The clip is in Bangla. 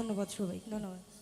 ধন্যবাদ সবাই ধন্যবাদ।